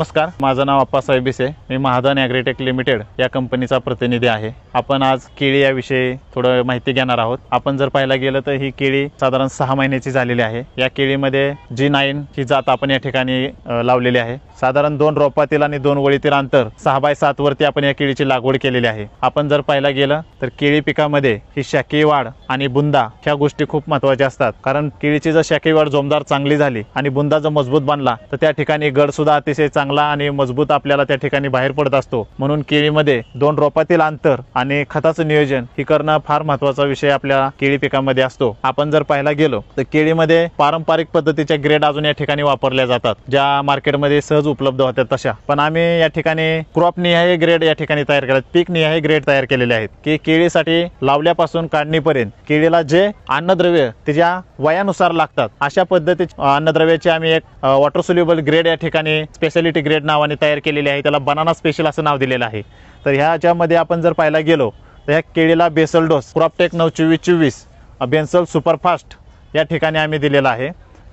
नमस्कार माझं नाव अप्पासाहेब बिसे मी महाधन ॲग्रीटेक लिमिटेड या कंपनीचा प्रतिनिधी आहे. आपण आज केळी याविषयी थोडं माहिती घेणार आहोत. आपण जर पाहायला गेलं तर ही केळी साधारण सहा महिन्याची झालेली आहे. या केळीमध्ये जी नाईन ही जात आपण या ठिकाणी लावलेली आहे. साधारण दोन रोपातील आणि दोन वळीतील अंतर सहा बाय सात वरती आपण या केळीची लागवड केलेली आहे. आपण जर पाहायला गेलं तर केळी पिकामध्ये ही शाकीय वाढ आणि बुंदा ह्या गोष्टी खूप महत्त्वाच्या असतात. कारण केळीची जर शाकीय वाढ जोमदार चांगली झाली आणि बुंदा जर मजबूत बांधला तर त्या ठिकाणी गड सुद्धा अतिशय चांगला आणि मजबूत आपल्याला त्या ठिकाणी बाहेर पडत असतो. म्हणून केळीमध्ये दोन रोपातील अंतर आणि खताचं नियोजन ही करणं फार महत्त्वाचा विषय आपल्या केळी पिकामध्ये असतो. आपण जर पाहायला गेलो तर केळीमध्ये पारंपरिक पद्धतीच्या ग्रेड अजून या ठिकाणी वापरल्या जातात ज्या मार्केटमध्ये सहज उपलब्ध होत्या तशा. पण आम्ही या ठिकाणी क्रॉप निहाय ग्रेड या ठिकाणी तयार केले पीक निहाय ग्रेड तयार केलेले आहेत की केळीसाठी लावल्यापासून काढणीपर्यंत केळीला जे अन्नद्रव्य त्याच्या वयानुसार लागतात अशा पद्धतीचे अन्नद्रव्याची आम्ही एक वॉटर सोल्युबल ग्रेड या ठिकाणी स्पेशालिटी ग्रेड नावाने तयार केलेली आहे. त्याला बनाना स्पेशल असं नाव दिलेलं आहे. तर ह्याच्यामध्ये आपण जर पाहायला गेलो तर ह्या केळीला बेसल डोस क्रॉपटेक नऊ चोवीस चोवीस बेन्सल सुपरफास्ट या ठिकाणी आम्ही दिलेला आहे.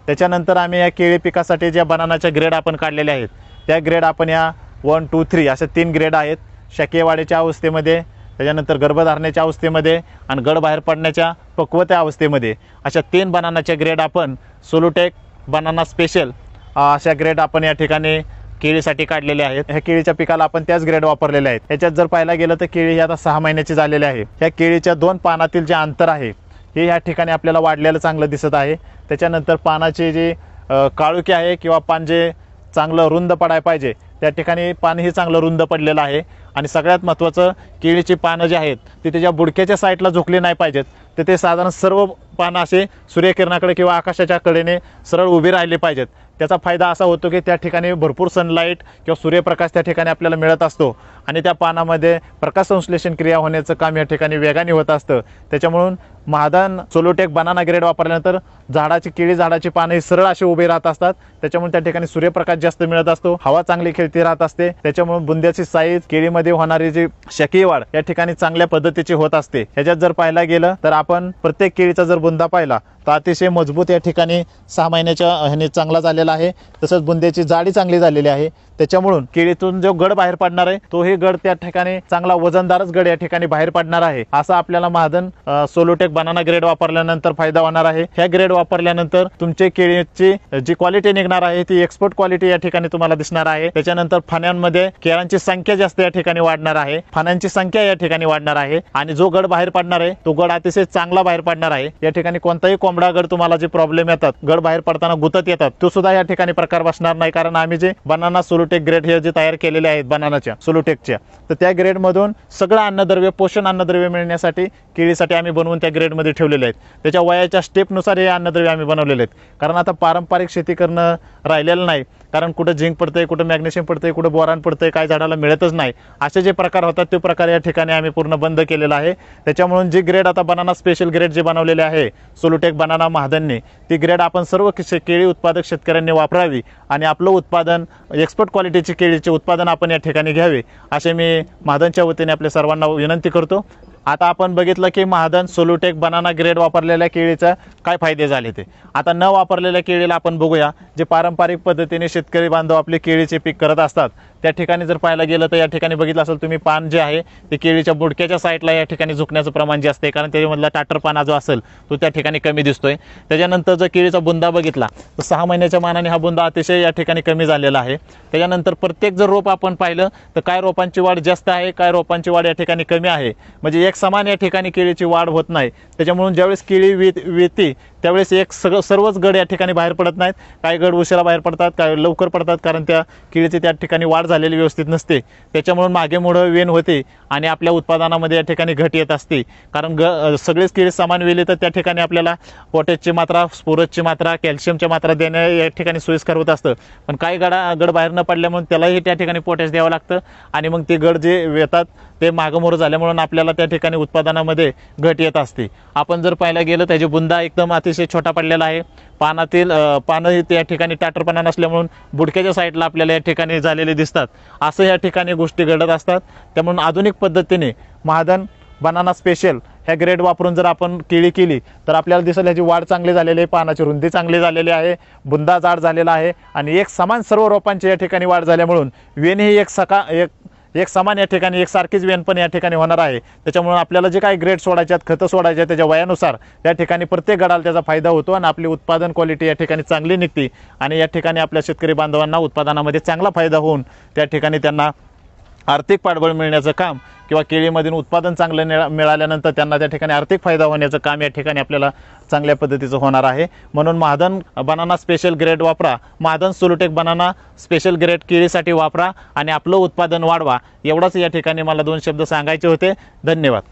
त्याच्यानंतर आम्ही या केळी पिकासाठी ज्या बनानाच्या ग्रेड आपण काढलेल्या आहेत त्या ग्रेड आपण या वन टू थ्री अशा तीन ग्रेड आहेत. शाकीय अवस्थेमध्ये त्याच्यानंतर गर्भधारणेच्या अवस्थेमध्ये आणि गड बाहेर पडण्याच्या पक्वत्या अवस्थेमध्ये अशा तीन बनानाच्या ग्रेड आपण सोलोटेक बनाना स्पेशल अशा ग्रेड आपण या ठिकाणी केळीसाठी काढलेले आहेत. ह्या केळीच्या पिकाला आपण त्याच ग्रेड वापरलेले आहेत. याच्यात जर पाहायला गेलं तर केळी ही आता सहा महिन्याची झालेली आहे. ह्या केळीच्या दोन पानातील जे अंतर आहे हे ह्या ठिकाणी आपल्याला वाढलेलं चांगलं दिसत आहे. त्याच्यानंतर पानाचे जे काळुके आहे किंवा पान जे चांगलं रुंद पडायला पाहिजे त्या ठिकाणी पानही चांगलं रुंद पडलेलं आहे. आणि सगळ्यात महत्त्वाचं केळीची पानं जी आहेत ती त्याच्या बुडक्याच्या साईडला झुकली नाही पाहिजेत. तर ते साधारण सर्व पानं असे सूर्यकिरणाकडे किंवा आकाशाच्या कडेने सरळ उभी राहिले पाहिजेत. त्याचा फायदा असा होतो की त्या ठिकाणी भरपूर सनलाईट किंवा सूर्यप्रकाश त्या ठिकाणी आपल्याला मिळत असतो. आणि त्या पानामध्ये प्रकाश संश्लेषण क्रिया होण्याचं काम या ठिकाणी वेगाने होत असतं. त्याच्यामुळून महादान सोलोटेक बनाना ग्रेड वापरल्यानंतर झाडाची केळी झाडाची पानं ही सरळ अशी उभी राहत असतात. त्याच्यामुळे त्या ठिकाणी सूर्यप्रकाश जास्त मिळत असतो. हवा चांगली खेळती राहत असते. त्याच्यामुळे बुंद्याची साईज केळीमध्ये होणारी जी शकी वाढ या ठिकाणी चांगल्या पद्धतीची होत असते. ह्याच्यात जर पाहायला गेलं तर आपण प्रत्येक केळीचा जर बुंदा पाहिला तर अतिशय मजबूत या ठिकाणी सहा महिन्याच्या ह्याने चांगला झालेला आहे. तसंच बुंद्याची जाडी चांगली झालेली आहे. त्याच्यामुळून केळीतून जो गड बाहेर पडणार आहे तोही गड त्या ठिकाणी चांगला वजनदारच गड या ठिकाणी बाहेर पडणार आहे. असा आपल्याला महादन सोलोटेक बनाना ग्रेड वापरल्यानंतर फायदा होणार आहे. ह्या ग्रेड वापरल्यानंतर तुमचे केळीची जी क्वालिटी निघणार आहे ती एक्सपोर्ट क्वालिटी या ठिकाणी तुम्हाला दिसणार आहे. त्याच्यानंतर फाण्यांमध्ये केळांची संख्या जास्त या ठिकाणी वाढणार आहे. फाण्यांची संख्या या ठिकाणी वाढणार आहे. आणि जो गड बाहेर पडणार आहे तो गड अतिशय चांगला बाहेर पडणार आहे. या ठिकाणी कोणताही कॉम गड तुम्हाला जे प्रॉब्लेम येतात गड बाहेर पडताना गुतत येतात तो सुद्धा या ठिकाणी प्रकार बसणार नाही. कारण आम्ही जे बनाना सोलुटेक ग्रेड हे जे तयार केलेले आहेत बनानाच्या सोलुटेकच्या तर त्या ग्रेडमधून सगळं अन्नद्रव्य पोषण अन्नद्रव्य मिळण्यासाठी केळीसाठी आम्ही बनवून त्या ग्रेडमध्ये ठेवलेले आहेत. त्याच्या वयाच्या स्टेपनुसार हे अन्नद्रव्य आम्ही बनवलेले आहेत. कारण आता पारंपरिक शेती करणं राहिलेलं नाही. कारण कुठं झिंक पडतंय कुठं मॅग्नेशियम पडतंय कुठं बोरान पडतंय काय झाडाला मिळतच नाही. असे जे प्रकार होतात ते प्रकार या ठिकाणी आम्ही पूर्ण बंद केलेला आहे. त्याच्यामुळे जी ग्रेड आता बनाना स्पेशल ग्रेड जे बनवलेले आहे सोलोटेक बनाना महादनने ती ग्रेड आपण सर्व केळी उत्पादक शेतकऱ्यांनी वापरावी आणि आपलं उत्पादन एक्सपर्ट क्वालिटीचे केळीचे उत्पादन आपण या ठिकाणी घ्यावे असे मी महादनच्या वतीने आपल्या सर्वांना विनंती करतो. आता आपण बघितलं की महादन सोलोटेक बनाना ग्रेड वापरलेल्या केळीचा काय फायदे झाले ते? आता न वापरलेल्या केळीला आपण बघूया जे पारंपरिक पद्धतीने शेतकरी बांधव आपले केळीचे पीक करत असतात. त्या ठिकाणी जर पाहायला गेलं तर या ठिकाणी बघितलं असेल तुम्ही पान जे आहे ते केळीच्या बुडक्याच्या साईडला या ठिकाणी झुकण्याचं प्रमाण जे असते कारण त्याच्यामधला टाटर पाना जो असेल तो त्या ठिकाणी कमी दिसतोय. त्याच्यानंतर जर केळीचा बुंदा बघितला तर सहा महिन्याच्या मानाने हा बुंदा अतिशय या ठिकाणी कमी झालेला आहे. त्याच्यानंतर प्रत्येक जर रोप आपण पाहिलं तर काय रोपांची वाढ जास्त आहे काय रोपांची वाढ या ठिकाणी कमी आहे? म्हणजे एक समान या ठिकाणी केळीची वाढ होत नाही. त्याच्यामुळं ज्यावेळेस केळी वेत वेती त्यावेळेस एक सगळं सर्वच गड या ठिकाणी बाहेर पडत नाहीत. काही गड उशिरा बाहेर पडतात काय लवकर पडतात कारण त्या किडीची त्या ठिकाणी वाढ झालेली व्यवस्थित नसते. त्याच्यामुळे मागे मुळं वेन होते आणि आपल्या उत्पादनामध्ये या ठिकाणी घट येत असते. कारण ग सगळेच किडे समान वेली तर त्या ठिकाणी आपल्याला पोटॅशची मात्रा स्फोरसची मात्रा कॅल्शियमची मात्रा देणं या ठिकाणी सोयीस्कर होत असतं. पण काही गडा गड बाहेर न पडल्यामुळे त्यालाही त्या ठिकाणी पोटॅश द्यावं लागतं आणि मग ते गड जे येतात ते मागमोर झाल्यामुळं आपल्याला त्या ठिकाणी उत्पादनामध्ये घट येत असते. आपण जर पाहायला गेलं त्याची बुंदा एकदम अतिशय छोटा पडलेला आहे. पानातील पानं पानंही त्या ठिकाणी टाटरपणा नसल्यामुळून बुडक्याच्या साईडला आपल्याला या ठिकाणी झालेले दिसतात. असं या ठिकाणी गोष्टी घडत असतात. त्यामुळे आधुनिक पद्धतीने महादन बनाना स्पेशल ह्या ग्रेड वापरून जर आपण केळी केली तर आपल्याला दिसेल ह्याची वाढ चांगली झालेली आहे पानाची रुंदी चांगली झालेली आहे बुंदा जाड झालेला आहे आणि एक समान सर्व रोपांची या ठिकाणी वाढ झाल्यामुळून वेण ही एक सका एक एक समान या ठिकाणी एक सारखीच वेन पण या ठिकाणी होणार आहे. त्याच्यामुळे आपल्याला जे काही ग्रेड सोडायचे आहेत खतं सोडायचे आहेत त्याच्या वयानुसार या ठिकाणी प्रत्येक गडाला त्याचा फायदा होतो आणि आपली उत्पादन क्वालिटी या ठिकाणी चांगली निघते. आणि या ठिकाणी आपल्या शेतकरी बांधवांना उत्पादनामध्ये चांगला फायदा होऊन त्या ठिकाणी त्यांना आर्थिक पाठबळ मिळण्याचं काम किंवा केळीमधून उत्पादन चांगलं मिळा मिळाल्यानंतर त्यांना त्या ठिकाणी आर्थिक फायदा होण्याचं काम या ठिकाणी आपल्याला चांगल्या पद्धतीचं होणार आहे. म्हणून महादन बनाना स्पेशल ग्रेड वापरा. Mahadhan Solutech banana special grade केळीसाठी वापरा आणि आपलं उत्पादन वाढवा. एवढाच या ठिकाणी मला दोन शब्द सांगायचे होते. धन्यवाद.